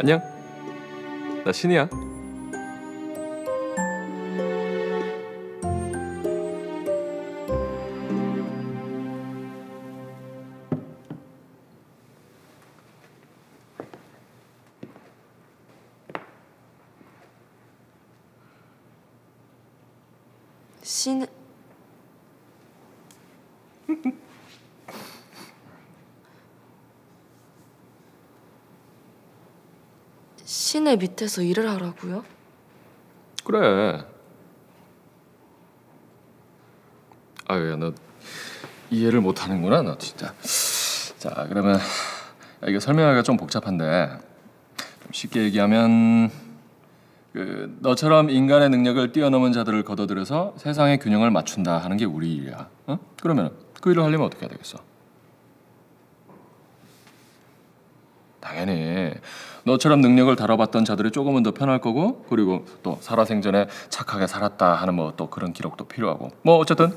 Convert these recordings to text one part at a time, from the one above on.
안녕. 나 신이야. 신 신의 밑에서 일을 하라고요? 그래. 아유, 야, 너 이해를 못 하는구나, 너 진짜. 자, 그러면 야, 이게 설명하기가 좀 복잡한데 좀 쉽게 얘기하면 그 너처럼 인간의 능력을 뛰어넘은 자들을 거둬들여서 세상의 균형을 맞춘다 하는 게 우리 일이야. 어? 그러면 그 일을 하려면 어떻게 해야 되겠어? 당연히 너처럼 능력을 다뤄봤던 자들이 조금은 더 편할 거고 그리고 또 살아생전에 착하게 살았다 하는 뭐 또 그런 기록도 필요하고 뭐 어쨌든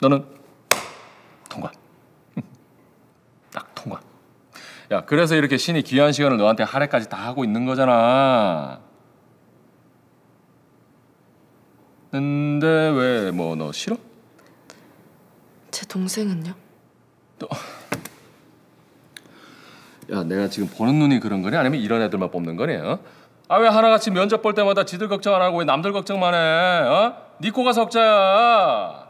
너는 통과 딱 통과 야 그래서 이렇게 신이 귀한 시간을 너한테 할애까지 다 하고 있는 거잖아 근데 왜 뭐 너 싫어? 제 동생은요? 야 내가 지금 보는 눈이 그런 거니 아니면 이런 애들만 뽑는 거니? 어? 아왜 하나같이 면접 볼 때마다 지들 걱정 안 하고 왜 남들 걱정만 해? 어? 네 코가 석자야.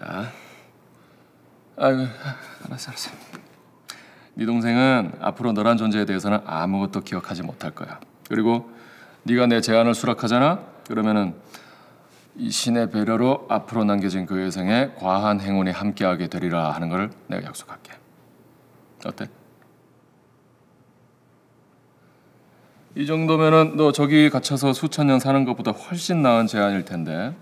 자, 아이고 알았어 알았어. 네 동생은 앞으로 너란 존재에 대해서는 아무것도 기억하지 못할 거야. 그리고 네가 내 제안을 수락하잖아. 그러면은 이 신의 배려로 앞으로 남겨진 그 여생에 과한 행운이 함께하게 되리라 하는 걸 내가 약속할게. 어때? 이 정도면은 너 저기 갇혀서 수천 년 사는 것보다 훨씬 나은 제안일 텐데